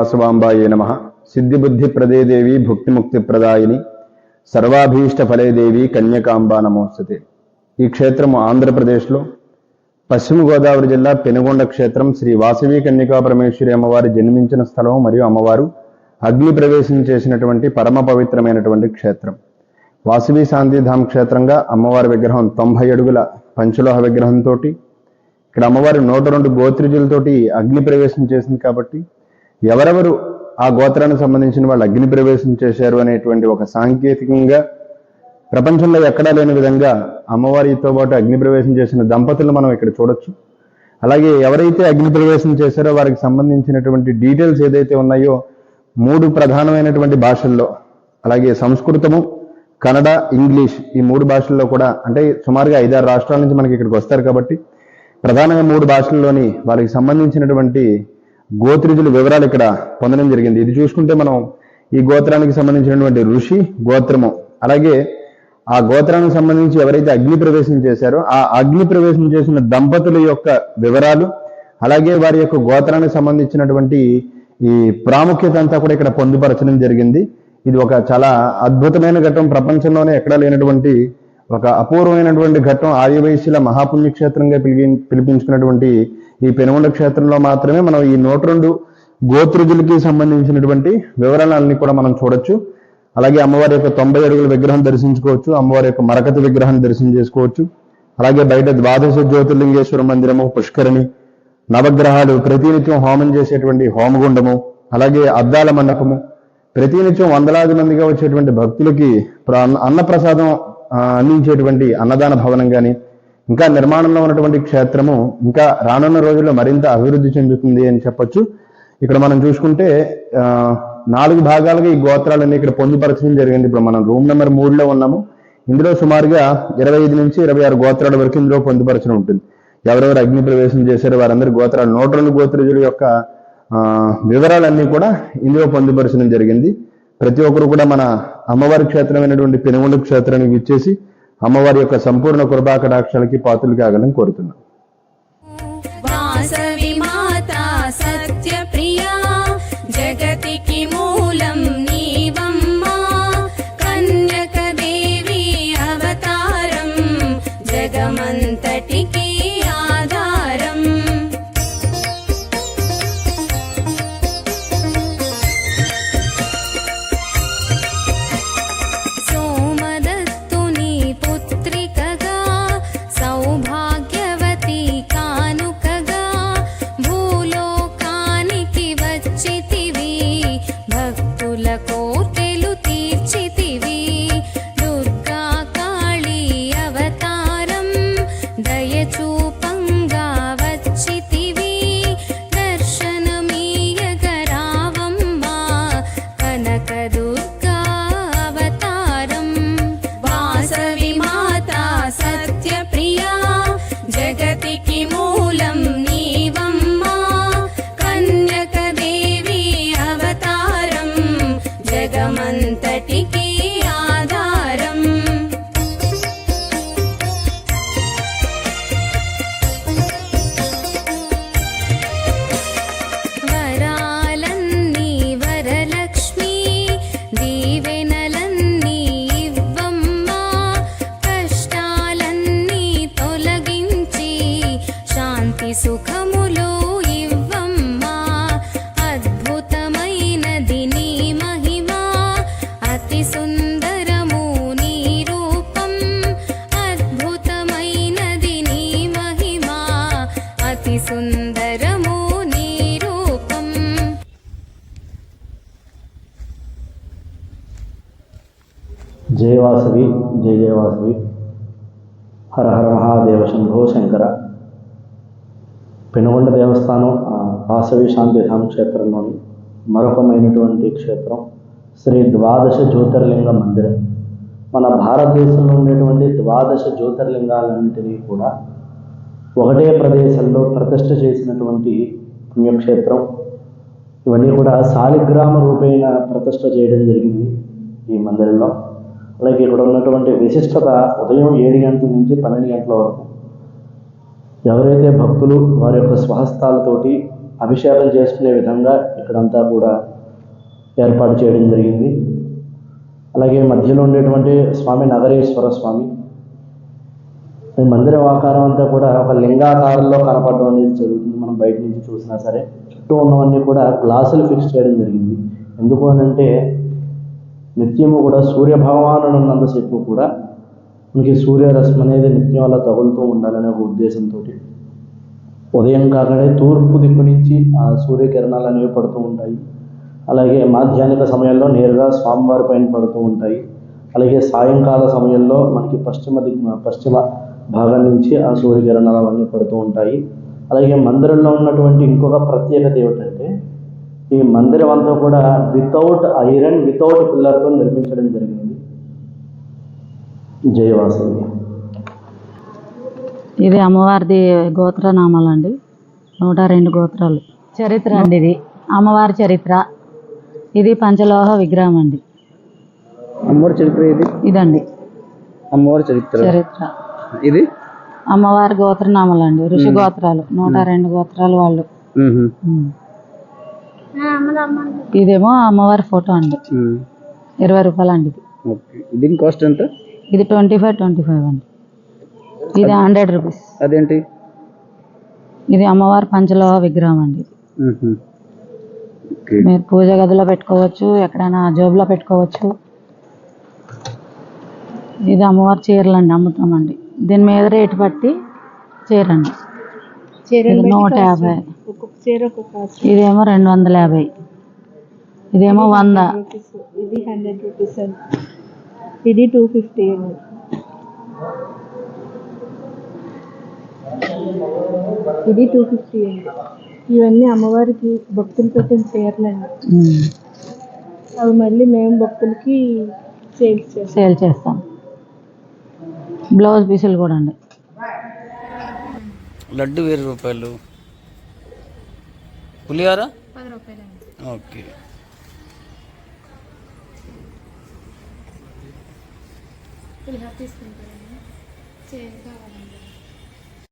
వాసవాంబాయే నమ. సిద్ధిబుద్ధి ప్రదేదేవి భుక్తిముక్తి ప్రదాయిని సర్వాభీష్ట ఫలేదేవి కన్యకాంబా నమోస్తతే. ఈ క్షేత్రము ఆంధ్రప్రదేశ్లో పశ్చిమ గోదావరి జిల్లా పెనుగొండ క్షేత్రం శ్రీ వాసవి కన్యకా పరమేశ్వరి అమ్మవారి జన్మించిన స్థలం మరియు అమ్మవారు అగ్ని ప్రవేశం చేసినటువంటి పరమ పవిత్రమైనటువంటి క్షేత్రం. వాసవి శాంతిధామ్ క్షేత్రంగా అమ్మవారి విగ్రహం తొంభై అడుగుల పంచలోహ విగ్రహంతో ఇక్కడ అమ్మవారి నూట రెండు గోత్రిజులతోటి అగ్ని ప్రవేశం చేసింది కాబట్టి ఎవరెవరు ఆ గోత్రానికి సంబంధించిన వాళ్ళు అగ్ని ప్రవేశం చేశారు అనేటువంటి ఒక సాంకేతికంగా ప్రపంచంలో ఎక్కడా లేని విధంగా అమ్మవారితో పాటు అగ్ని ప్రవేశం చేసిన దంపతులు మనం ఇక్కడ చూడొచ్చు. అలాగే ఎవరైతే అగ్ని ప్రవేశం చేశారో వారికి సంబంధించినటువంటి డీటెయిల్స్ ఏదైతే ఉన్నాయో మూడు ప్రధానమైనటువంటి భాషల్లో అలాగే సంస్కృతము కన్నడ ఇంగ్లీష్ ఈ మూడు భాషల్లో కూడా అంటే సుమారుగా ఐదారు రాష్ట్రాల నుంచి మనకి ఇక్కడికి వస్తారు కాబట్టి ప్రధానంగా మూడు భాషల్లోని వాళ్ళకి సంబంధించినటువంటి గోత్రిజుల వివరాలు ఇక్కడ పొందడం జరిగింది. ఇది చూసుకుంటే మనం ఈ గోత్రానికి సంబంధించినటువంటి ఋషి గోత్రము. అలాగే ఆ గోత్రానికి సంబంధించి ఎవరైతే అగ్ని ప్రవేశం చేశారో ఆ అగ్ని ప్రవేశం చేసిన దంపతుల యొక్క వివరాలు అలాగే వారి యొక్క గోత్రానికి సంబంధించినటువంటి ఈ ప్రాముఖ్యత అంతా కూడా ఇక్కడ పొందుపరచడం జరిగింది. ఇది ఒక చాలా అద్భుతమైన ఘట్టం. ప్రపంచంలోనే ఎక్కడా లేనటువంటి ఒక అపూర్వమైనటువంటి ఘట్టం. ఆర్యవైశ్యుల మహాపుణ్యక్షేత్రంగా పిలిపి పిలిపించుకున్నటువంటి ఈ పెనుగొండ క్షేత్రంలో మాత్రమే మనం ఈ నూట రెండు గోత్రుజులకి సంబంధించినటువంటి వివరాలన్నీ కూడా మనం చూడొచ్చు. అలాగే అమ్మవారి యొక్క తొంభై అడుగుల విగ్రహం దర్శించుకోవచ్చు. అమ్మవారి యొక్క మరకతి విగ్రహాన్ని దర్శనం చేసుకోవచ్చు. అలాగే బయట ద్వాదశ జ్యోతిర్లింగేశ్వర మందిరము పుష్కరిణి నవగ్రహాలు ప్రతినిత్యం హోమం చేసేటువంటి హోమగుండము అలాగే అద్దాల మండపము. ప్రతినిత్యం వందలాది మందిగా వచ్చేటువంటి భక్తులకి అన్నప్రసాదం అందించేటువంటి అన్నదాన భవనం కానీ ఇంకా నిర్మాణంలో ఉన్నటువంటి క్షేత్రము ఇంకా రానున్న రోజుల్లో మరింత అభివృద్ధి చెందుతుంది అని చెప్పొచ్చు. ఇక్కడ మనం చూసుకుంటే నాలుగు భాగాలుగా ఈ గోత్రాలన్నీ ఇక్కడ పొందుపరచడం జరిగింది. ఇప్పుడు మనం రూమ్ నెంబర్ మూడులో ఉన్నాము. ఇందులో సుమారుగా ఇరవై ఐదు నుంచి ఇరవై ఆరు గోత్రాల వరకు ఇందులో పొందుపరచడం ఉంటుంది. ఎవరెవరు అగ్ని ప్రవేశం చేశారో వారందరి గోత్రాలు నూట రెండు గోత్రజుల యొక్క వివరాలన్నీ కూడా ఇందులో పొందుపరచడం జరిగింది. ప్రతి ఒక్కరు కూడా మన అమ్మవారి క్షేత్రమైనటువంటి పెనుగొండ క్షేత్రానికి ఇచ్చేసి అమ్మవారి యొక్క సంపూర్ణ కృపా కటాక్షాలకి పాత్రలు కాగలని కోరుతున్నాం. సుఖములు ఇవ్వమ్మా. అద్భుతమైనది నీ మహిమ. అతి సుందరము నీ రూపం. అద్భుతమైనది నీ మహిమ. అతి సుందరము నీ రూపం. జయ జయ హర హర మహాదేవ శంభో శంకర. పెనుగొండ దేవస్థానం వాసవి శాంతిధామ క్షేత్రంలోని మరొకమైనటువంటి క్షేత్రం శ్రీ ద్వాదశ జ్యోతిర్లింగ మందిరం. మన భారతదేశంలో ఉండేటువంటి ద్వాదశ జ్యోతిర్లింగాలన్నింటినీ కూడా ఒకటే ప్రదేశంలో ప్రతిష్ట చేసినటువంటి పుణ్యక్షేత్రం. ఇవన్నీ కూడా శాలిగ్రామ రూపేణ ప్రతిష్ట చేయడం జరిగింది ఈ మందిరంలో. అలాగే ఇక్కడ ఉన్నటువంటి విశిష్టత ఉదయం ఏడు గంటల నుంచి పన్నెండు గంటల వరకు ఎవరైతే భక్తులు వారి యొక్క స్వహస్తాలతోటి అభిషేకం చేసుకునే విధంగా ఇక్కడంతా కూడా ఏర్పాటు చేయడం జరిగింది. అలాగే మధ్యలో ఉండేటువంటి స్వామి నగరేశ్వర స్వామి. ఈ మందిరం ఆకారం అంతా కూడా ఒక లింగాకారంలో కనపడడం అనేది జరుగుతుంది. మనం బయట నుంచి చూసినా సరే చుట్టూ ఉన్నవన్నీ కూడా గ్లాసులు ఫిక్స్ చేయడం జరిగింది. ఎందుకు అని అంటే నిత్యము కూడా సూర్య భగవానుడు ఉన్నంతసేపు కూడా మనకి సూర్యరశ్మి అనేది నిత్యం అలా తగులుతూ ఉండాలనే ఒక ఉద్దేశంతో ఉదయం కాకడే తూర్పు దిక్కు నుంచి ఆ సూర్యకిరణాలు అనేవి పడుతూ ఉంటాయి. అలాగే మాధ్యాహ్నిక సమయంలో నేరుగా స్వామివారి పైన పడుతూ ఉంటాయి. అలాగే సాయంకాల సమయంలో మనకి పశ్చిమ దిక్ పశ్చిమ భాగం నుంచి ఆ సూర్యకిరణాలు అవన్నీ పడుతూ ఉంటాయి. అలాగే మందిరంలో ఉన్నటువంటి ఇంకొక ప్రత్యేకత ఏమిటంటే ఈ మందిరం అంతా కూడా వితౌట్ ఐరన్ వితౌట్ పిల్లర్తో నిర్మించడం జరిగింది. జయవాసవి ఇది అమ్మవారిది గోత్రనామాలు అండి నూట రెండు గోత్రాలు. చరిత్ర అండి ఇది. అమ్మవారి చరిత్ర. ఇది పంచలోహ విగ్రహం అండి. అమ్మవారి చరిత్ర ఇది ఇదండి. అమ్మవారి చరిత్ర. చరిత్ర. ఇది? అమ్మవారి గోత్రనామాలు అండి ఋషి గోత్రాలు. నూట రెండు గోత్రాలు వాళ్ళు. ఇదేమో అమ్మవారి ఫోటో అండి. ఇరవై రూపాయలు అండి ఇది. ఓకే. దీని కాస్ట్ ఎంత? ఇది ట్వంటీ ఫైవ్ ట్వంటీ ఫైవ్ అండి. ఇది హండ్రెడ్ రూపీస్ అదేంటి? ఇది అమ్మవారి పంచలోహ విగ్రహం అండి. మీరు పూజ గదిలో పెట్టుకోవచ్చు ఎక్కడైనా జోబులో పెట్టుకోవచ్చు. ఇది అమ్మవారి చీరలు అండి అమ్ముతామండి దీని మీద రేటు బట్టి చీరండి. ఇది నూట యాభై. ఇదేమో రెండు వందల యాభై. ఇదేమో వంద. ఇది హండ్రెడ్ రూపీస్ అండి. ఇది టూ ఫిఫ్టీ అండి. ఇది టూ ఫిఫ్టీ అండి. ఇవన్నీ అమ్మవారికి భక్తులు పెట్టిన చీరలండి ఉమ్, అవి మళ్ళీ మేము భక్తులకి సేల్స్ చేస్తాం. సేల్ చేస్తాం. బ్లౌజ్ పీసులు కూడా అండి. లడ్డు వేరు రూపాయలు. పులిహార? ఓకే. పులిహోర తీసుకుంటారండి చీర కావాలి